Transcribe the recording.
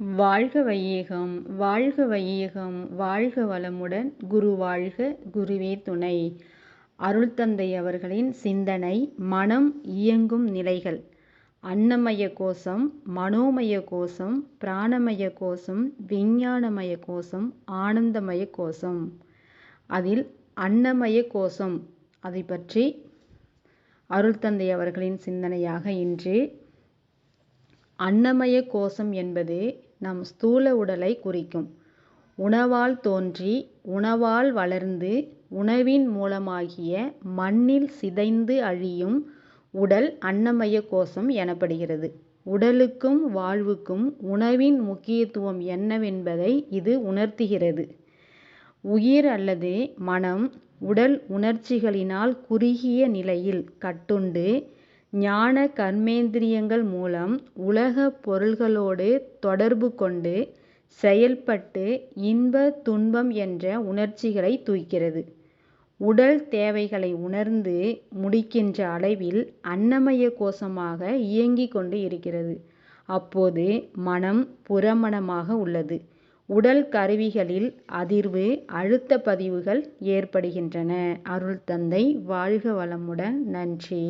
வாழ்க வையகம் வாழ்க வையகம் வாழ்க வளமுடன் குரு வாழ்க குருவே துணை. அருள்தந்தை அவர்களின் சிந்தனை மனம் இயங்கும் நிலைகள். அன்னமய கோஷம் மனோமய கோஷம் பிராணமய கோஷம் விஞ்ஞானமய கோஷம் ஆனந்தமய கோஷம். அதில் அன்னமய கோஷம் அதை பற்றி அருள்தந்தை அவர்களின் சிந்தனையாக இன்று அன்னமய கோஷம் என்பது நம் ஸ்தூல உடலை குறிக்கும். உணவால் தோன்றி உணவால் வளர்ந்து உணவின் மூலமாகிய மண்ணில் சிதைந்து அழியும் உடல் அன்னமய கோஷம் எனப்படுகிறது. உடலுக்கும் வாழ்வுக்கும் உணவின் முக்கியத்துவம் என்னவென்பதை இது உணர்த்துகிறது. உயிர் அல்லது மனம் உடல் உணர்ச்சிகளினால் குறுகிய நிலையில் கட்டுண்டு ஞான கர்மேந்திரியங்கள் மூலம் உலக பொருள்களோடு தொடர்பு கொண்டு செயல்பட்டு இன்ப துன்பம் என்ற உணர்ச்சிகளை தூய்க்கிறது. உடல் தேவைகளை உணர்ந்து முடிக்கின்ற அளவில் அன்னமய கோஷமாக இயங்கிக் கொண்டு இருக்கிறது. அப்போது மனம் புறமணமாக உள்ளது. உடல் கருவிகளில் அதிர்வு அழுத்த பதிவுகள் ஏற்படுகின்றன. அருள் தந்தை வாழ்க வளமுடன். நன்றி.